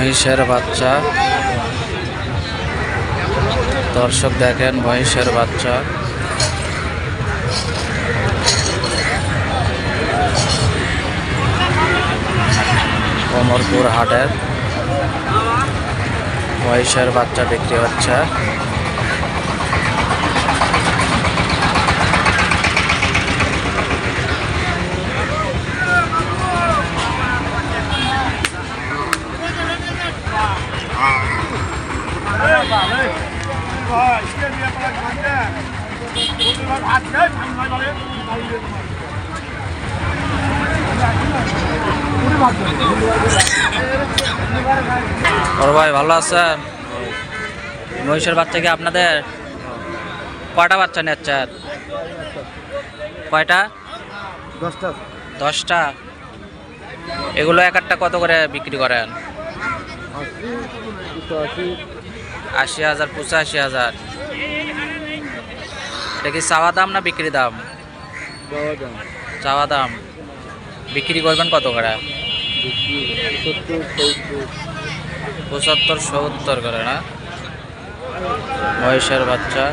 মহিষের বাচ্চা। দর্শক দেখেন মহিষের বাচ্চা। কমরপুর হাটের মহিষের বাচ্চা বিক্রি হচ্ছে। বড় ভাই ভালো আছেন? মহিষের বাচ্চা কি আপনাদের? কয়টা বাচ্চা নিচ্ছেন কয়টা? দশটা। দশটা। এগুলো এক একটা কত করে বিক্রি করেন? আশি হাজার পঁচাশি হাজার। এটা কি চাওয়া দাম না বিক্রি দাম। চাওয়া দাম। বিক্রি করবেন কত করে? পঁচাত্তর সত্তর করে না? মহিষের বাচ্চা।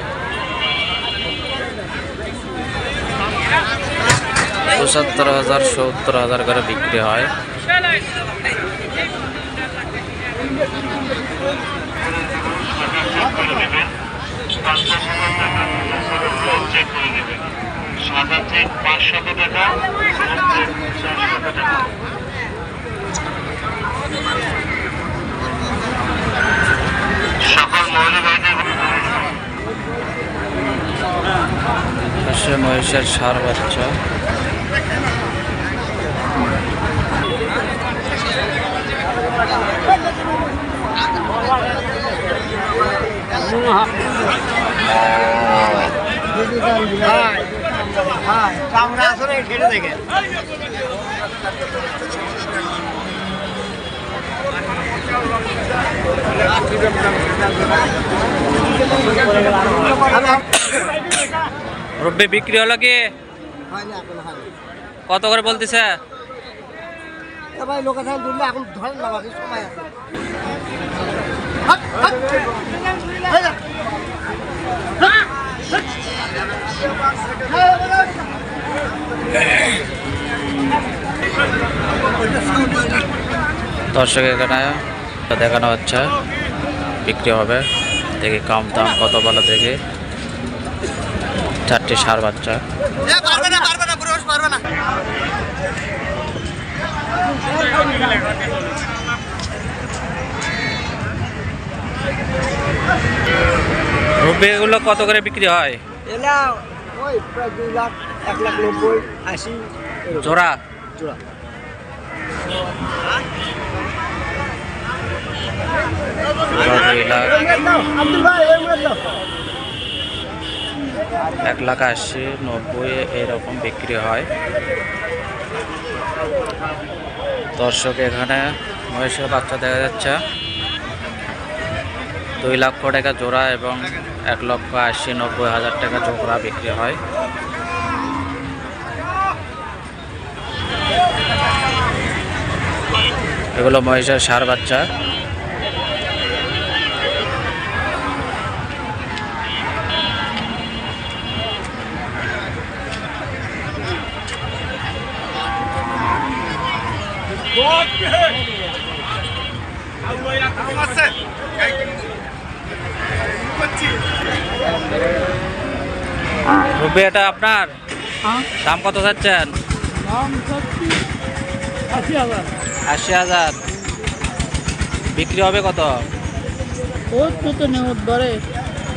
পঁচাত্তর হাজার সত্তর হাজার করে বিক্রি হয়। মহিষের সার বাচ্চা দেখে রব্বি বিক্রি হলো কি? কত করে বলতেছে। দর্শক এখানে দেখানো হচ্ছে বিক্রি হবে। দেখি কম দাম কত বলো দেখি। চারটি সার বাচ্চা এগুলো কত করে বিক্রি হয়? জোড়া? জোড়া। দুই লাখ। এক লাখ আশি, নব্বই এরকম বিক্রি হয়। দর্শক এখানে মহিষের বাচ্চা দেখা যাচ্ছে। দুই লক্ষ টাকা জোড়া এবং এক লক্ষ আশি, নব্বই হাজার টাকা জোড়া বিক্রি হয়। এগুলো মহিষের সার বাচ্চা। রুবি এটা আপনার দাম কত চাচ্ছেন? আশি হাজার। বিক্রি হবে কত?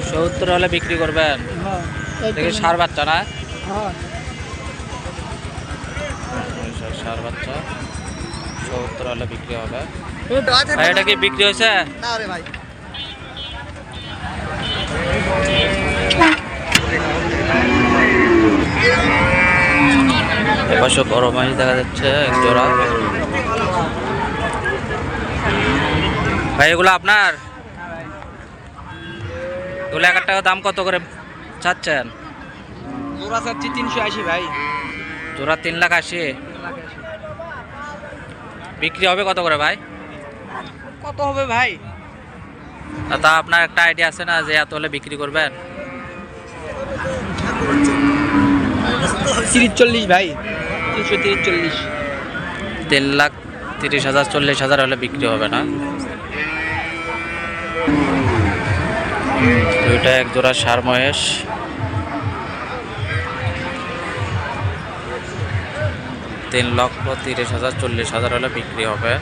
সত্তর হলে বিক্রি করবেন? হ্যাঁ দেখি সার বাচ্চা না? হ্যাঁ। সার বাচ্চা। সত্তর হলে বিক্রি হবে। ভাই এটা কি বিক্রি হয়েছে? না রে ভাই। এপাশে বড় মাছ দেখা যাচ্ছে এক জোড়া। ভাই এগুলো আপনার? এগুলো এক টাকা দাম কত করে চাচ্ছেন? জোড়া চাচ্ছি তিনশো আশি ভাই। জোড়া তিন লাখ আশি। বিক্রি হবে কত করে ভাই? কত হবে ভাই? তা আপনার একটা আইডিয়া আছে না যে এত হলে বিক্রি করবেন? তিরিশ চল্লিশ ভাই। তিনশো তিরিশ চল্লিশ। তিন লাখ তিরিশ হাজার চল্লিশ হাজার হলে বিক্রি হবে না? দুইটা এক জোড়া সার মহেশ। তিন লক্ষ তিরিশ হাজার চল্লিশ হাজার হলে বিক্রি হবে।